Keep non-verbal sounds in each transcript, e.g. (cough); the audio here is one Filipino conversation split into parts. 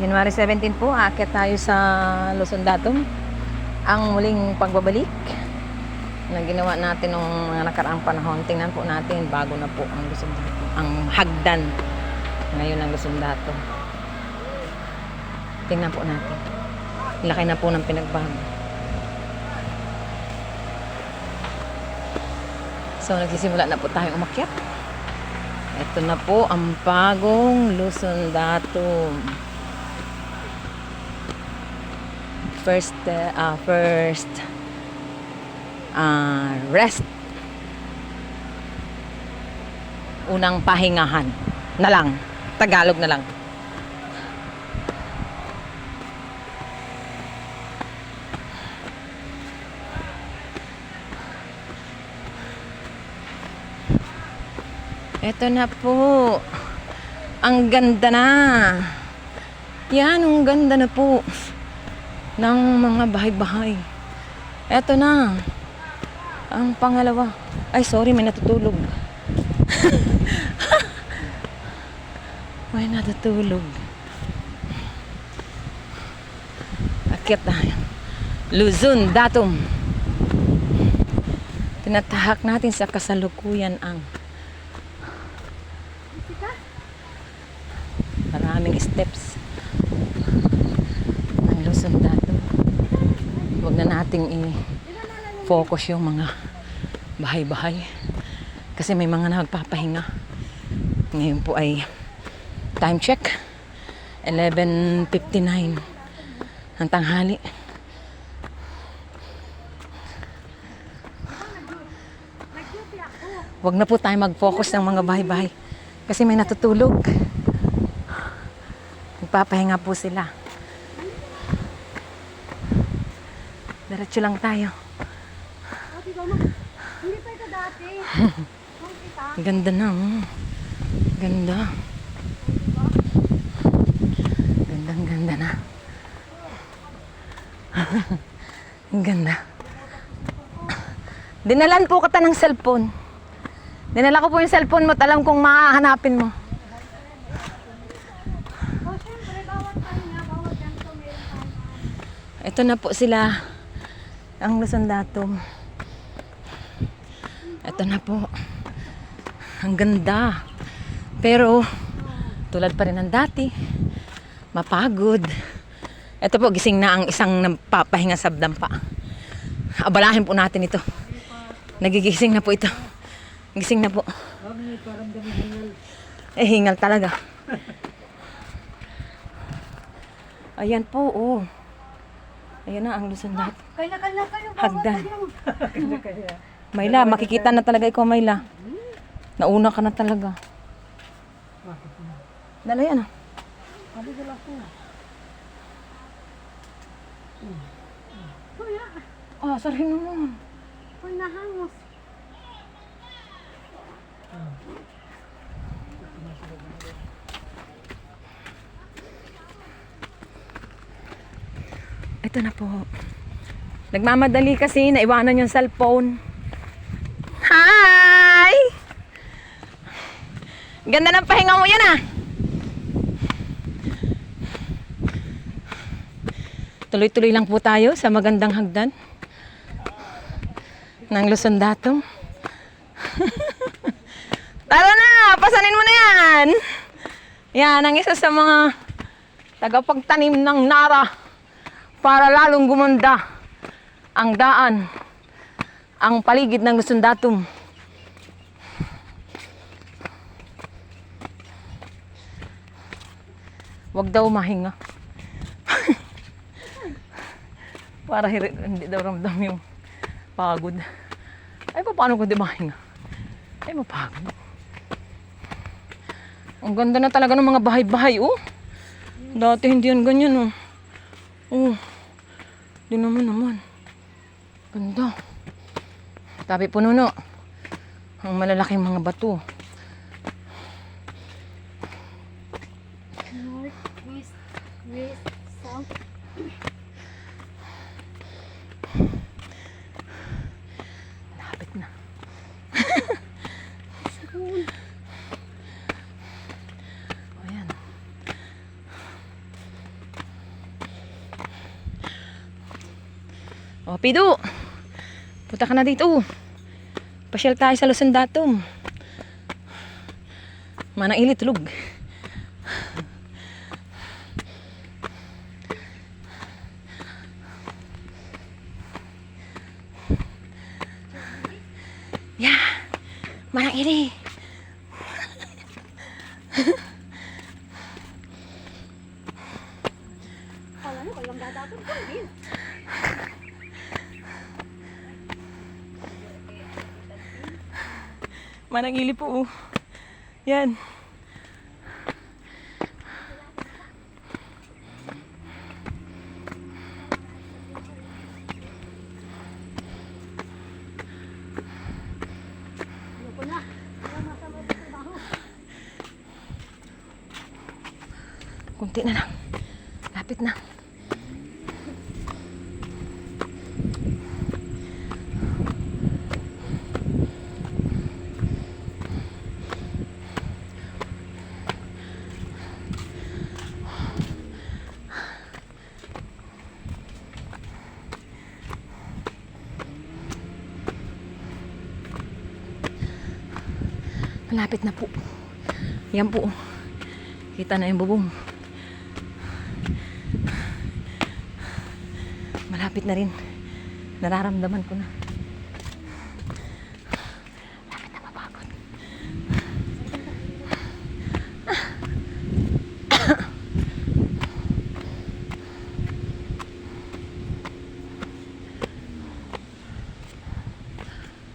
January 17 po, aakyat tayo sa Luzon Datum. Ang muling pagbabalik na ginawa natin nung mga nakaraang panahon. Tingnan po natin, bago na po ang Luzon Datum. Ang hagdan ngayon ng Luzon Datum. Tingnan po natin. Laki na po ng pinagbago. So, nagsisimula na po tayong umakyat. Ito na po ang bagong Luzon Datum. First, uh, ah, first ah, rest. Unang pahingahan. Na lang. Tagalog na lang. Ito na po. Ang ganda na. Yan, ang ganda na po ng mga bahay-bahay. Ito na. Ang pangalawa. Ay, sorry, may natutulog. (laughs) may natutulog. Akit tayo. Luzon, Datum. Tinatahak natin sa kasalukuyan ang maraming steps ng Luzon Datum. Huwag na nating i-focus yung mga bahay-bahay kasi may mga nagpapahinga. Ngayon po ay time check 11.59 ng tanghali. Huwag na po tayo mag-focus ng mga bahay-bahay kasi may natutulog. Nagpapahinga po sila. Diretso lang tayo. Ate, mama, hindi pa ito dati. (laughs) Ganda na. oh. Ganda. Gandang ganda na. Ang (laughs) ganda. Dinalan po kita ng cellphone. Dinala ko po yung cellphone mo at alam kong mahahanapin mo. Oh. Ito na po sila. Ang Luzon Datum. Ito na po. Ang ganda. Pero, tulad pa rin ng dati. Mapagod. Ito po, gising na ang isang napapahinga sa dampa. Abalahin po natin ito. Nagigising na po ito. Gising na po. Eh, hingal talaga. Ayan po, oh. Ayan na ang Luzon Datum. Kaya kaya kayo, Hagdan. (laughs) Mayla, makikita na talaga ikaw, Mayla. Nauna ka na talaga. Dala yan ah. Sabi ko lang po. Kuya, Ah, sorry naman. kung nahangos. Ito na po. Nagmamadali kasi, naiwanan yung cellphone. Hi! Ganda ng pahinga mo yan ah. Tuloy-tuloy lang po tayo sa magandang hagdan ng Luzon Datum. (laughs) Tara na! Pasanin mo na yan! Yan, ang isa sa mga tagapagtanim ng Nara para lalong gumanda ang daan, ang paligid ng Luzon Datum. Huwag daw mahinga. (laughs) para hindi daw ramdam yung pagod. Ay, paano ko di mahinga? Ay, mapagod. Ang ganda na talaga ng mga bahay-bahay, oh. Dati hindi yan ganyan, oh. Oh. Di naman naman. Ganda. Tabi pununo. Ang malalaking mga bato. North, west, west, south. Lapit na. O, pido! Punta ka na dito. Pasyal tayo sa Luzon Datum. Manang ili. Yeah. Manang ili. (laughs) Kala nyo, kayo ang dadapon ko. Hindi. Manang ili po. oh. Yan. Kunti na lang. Lapit na. Malapit na po. Yan po. Kita na yung bubong. Malapit na rin. Nararamdaman ko na. Lapit na mapagod.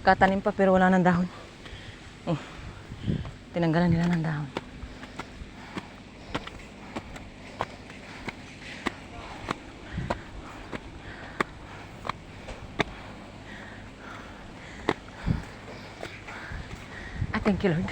Katanim pa pero wala ng dahon. Oh, tinanggalan nila ng dahon. I thank you, Lord.